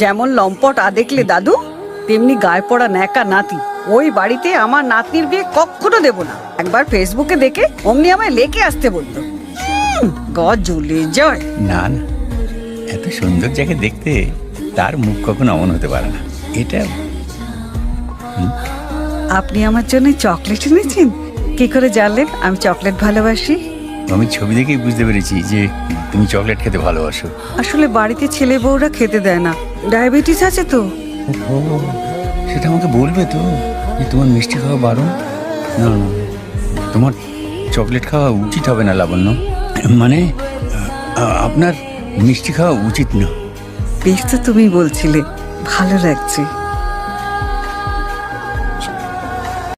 যেমন লম্পট আ দেখলে দাদু তেমনি গায়ে পড়া ন্যাকা নাতি। ওই বাড়িতে আমার নাতনির বিয়ে কখনো দেব না। একবার ফেসবুকে দেখে অমনি আমায় লেকে আসতে বলতো গজ জুলে জয়। না না এত সুন্দর জায়গা দেখতে তার মুখ কখনো অমন হতে পারে না। এটা আপনি আমার জন্য চকলেট এনেছেন? কি করে জানলেন? আমি চকলেট ভালোবাসি। আমি ছবি দেখেই বুঝতে পেরেছি যে তুমি চকলেট খেতে ভালোবাসো। আসলে বাড়িতে ছেলে বউরা খেতে দেয় না। ডায়াবেটিস আছে তো? ও সেটা আমাকে বলবে তো যে তোমার মিষ্টি খাওয়া বারণ? না না তোমার চকলেট খাওয়া উচিত হবে না লাবণ্য। মানে আপনার মিষ্টি খাওয়া উচিত না। বেশ তো তুমি বলছিলে ভালো লাগছে।